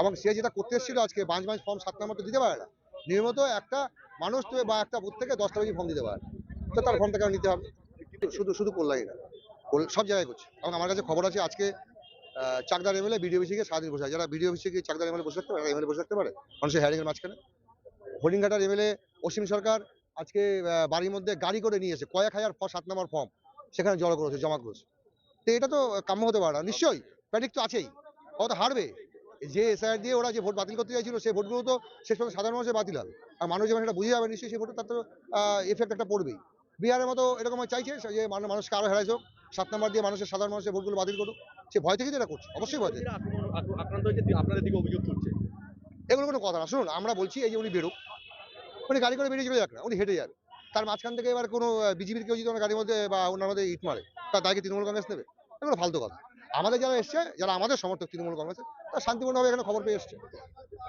এবং সে যেটা করতে এসেছিল আজকে বাঁচ বাঁচ ফর্ম সাত নম্বর তো দিতে পারে না। নিয়মিত একটা মানুষ তো বা একটা বুথ থেকে দশটা বেশি ফর্ম দিতে পারে। তো তার ফর্মটা কেন নিতে হবে? শুধু শুধু কল্যাণী না। সব জায়গায় করছে। এবং আমার কাছে খবর আছে আজকে চাকদার এমএলএ বিডিও অফিসে সারাদিন বসে যারা বিডিও অফিসে গিয়ে চাকদার এমএলএ বসে থাকতে পারে এমএলএ বসে থাকতে পারে, মানুষের হ্যারিং এর মাঝখানে হরিণঘাটার এমএলএ অসীম সরকার আজকে বাড়ির মধ্যে গাড়ি করে নিয়ে এসে কয়েক হাজার সাত নম্বর ফর্ম সেখানে জড়ো করেছে, জমা করেছে। তো এটা তো কাম্য হতে পারে না। নিশ্চয়ই প্যানিক তো আছেই। ও তো হারবে। যে এসআইআর দিয়ে ওরা যে ভোট বাতিল করতে চাইছিল সেই ভোটগুলো তো শেষ পর্যন্ত সাধারণ মানুষের বাতিল হবে আর মানুষ যখন সেটা বুঝে যাবে নিশ্চয়ই সেই ভোটে তার তো এফেক্ট একটা পড়বেই। বিহারের মতো এরকম চাইছে যে মানুষকে আরও হেরাইছে হোক সাত নম্বর দিয়ে মানুষের সাধারণ মানুষের ভোটগুলো বাতিল করুক। সে ভয় থেকে এটা করছে অবশ্যই ভয় থেকে। আপনাদের দিকে অভিযোগ তুলছে? এগুলো কোনো কথা না। শুনুন আমরা বলছি এই যে উনি বেরোক উনি গাড়ি করে বেরিয়ে চলে যাক না উনি হেঁটে যাবে। তার মাঝখান থেকে এবার কোনো বিজেপির কেউ যদি ওনার গাড়ির মধ্যে বা ওনার মধ্যে ইট মারে তার দায়কে তৃণমূল কংগ্রেস নেবে এগুলো ফালতু কথা। আমাদের যারা এসছে যারা আমাদের সমর্থক তৃণমূল কংগ্রেসের তারা শান্তিপূর্ণভাবে এখানে খবর পেয়ে এসছে।